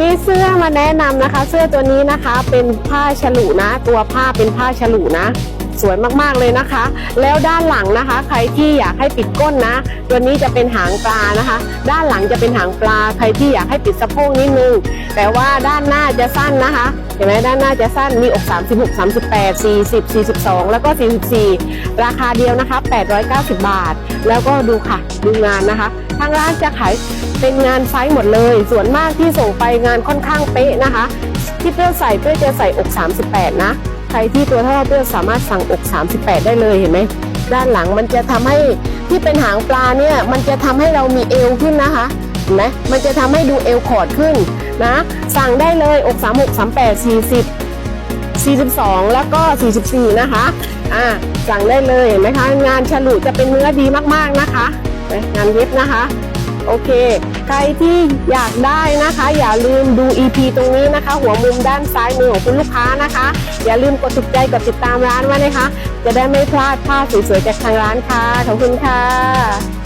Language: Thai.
มีเสื้อมาแนะนำนะคะ เสื้อตัวนี้นะคะเป็นผ้าฉลุนะ ตัวผ้าเป็นผ้าฉลุนะ สวยมากๆเลยนะคะ แล้วด้านหลังนะคะ ใครที่อยากให้ปิดก้นนะ ตัวนี้จะเป็นหางปลานะคะ ด้านหลังจะเป็นหางปลา ใครที่อยากให้ปิดสะโพกนิดนึง แต่ว่าด้านหน้าจะสั้นนะคะเห็นไหมด้านหน้าจะสั้นมีอก36 38 40 42 แล้วก็ 44 ราคาเดียวนะคะ 890 บาท แล้วก็ดูค่ะ ดูงานนะคะางร้านจะขายเป็นงานไซส์หมดเลย ส่วนมากที่ส่งไปงานค่อนข้างเป๊ะนะคะ ที่เพื่อใส่เพื่อจะใส่อก 38 นะ ใครที่ตัวเท่าเพื่อสามารถสั่งอก 38 ได้เลยเห็นไหมด้านหลังมันจะทำให้ที่เป็นหางปลาเนี่ยมันจะทำให้เรามีเอวขึ้นนะคะเห็นไหมมันจะทำให้ดูเอวขอดขึ้นนะสั่งได้เลยอก 36 38 40 42 แล้วก็ 44 นะคะ อ่า สั่งได้เลยเห็นไหมคะ งานฉลุจะเป็นเนื้อดีมาก ๆ นะคะ งานเย็บนะคะ โอเค ใครที่อยากได้นะคะ อย่าลืมดู EP ตรงนี้นะคะ หัวมุมด้านซ้ายมือของคุณลูกค้านะคะ อย่าลืมกดถูกใจกดติดตามร้านไว้นะคะ จะได้ไม่พลาดภาพสวยๆจากทางร้านค่ะขอบคุณค่ะ